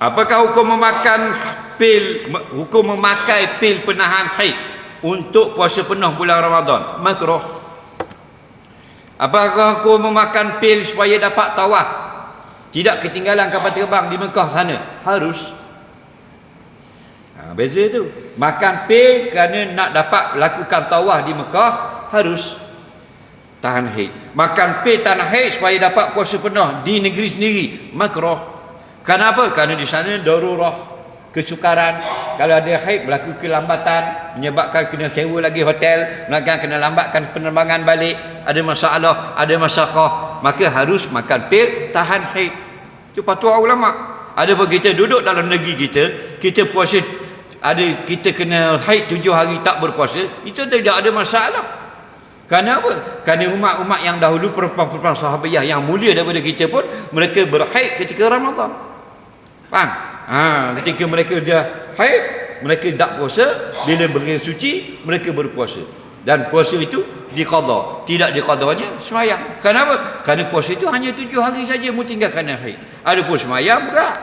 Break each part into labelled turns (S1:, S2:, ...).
S1: Apakah hukum memakan pil hukum memakai pil penahan haid untuk puasa penuh bulan Ramadan? Makruh. Apakah hukum memakan pil supaya dapat tawaf? Tidak ketinggalan kapal terbang di Mekah sana. Harus. Ha, beza tu. Makan pil kerana nak dapat lakukan tawaf di Mekah harus tahan haid. Makan pil tahan haid supaya dapat puasa penuh di negeri sendiri. Makruh. Kenapa? Kerana di sana darurah kesukaran kalau ada haid berlaku kelambatan menyebabkan kena sewa lagi hotel melainkan kena lambatkan penerbangan balik ada masalah ada masyarakat maka harus makan pil tahan haid itu patwa ulama ada pun kita duduk dalam negeri kita kita puasa ada kita kena haid tujuh hari tak berpuasa itu tidak ada masalah kerana apa? Kerana umat-umat yang dahulu perempuan-perempuan sahabiah yang mulia daripada kita pun mereka berhaid ketika Ramadan. Faham? Ha, ketika mereka dia haid, mereka tak puasa, bila berakhir suci, mereka berpuasa. Dan puasa itu diqada. Tidak diqadanya semayang. Kenapa? Kerana puasa itu hanya tujuh hari saja mu tinggalkan haid. Ada pun semayang berat.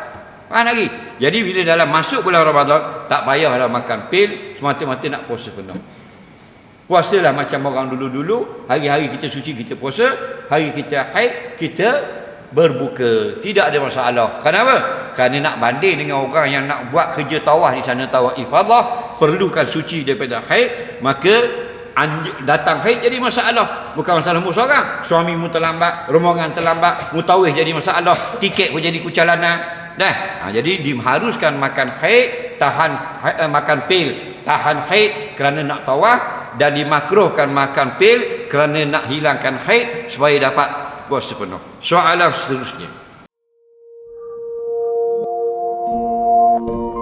S1: Faham lagi? Jadi bila dalam masuk bulan Ramadan, tak payahlah makan pil, semata-mata nak puasa penuh. Puasalah macam orang dulu-dulu, hari-hari kita suci kita puasa, hari kita haid, kita berbuka tidak ada masalah kenapa kerana nak banding dengan orang yang nak buat kerja tawah di sana tawah ifadah perlukan suci daripada haid maka datang haid jadi masalah bukan masalah mu seorang suami mu terlambat rombongan terlambat mutawih jadi masalah tiket pun jadi kucalanan dah ha, jadi diharuskan makan haid tahan eh, makan pil tahan haid kerana nak tawah dan dimakruhkan makan pil kerana nak hilangkan haid supaya dapat puasa penuh. Soalan seterusnya. Thank you.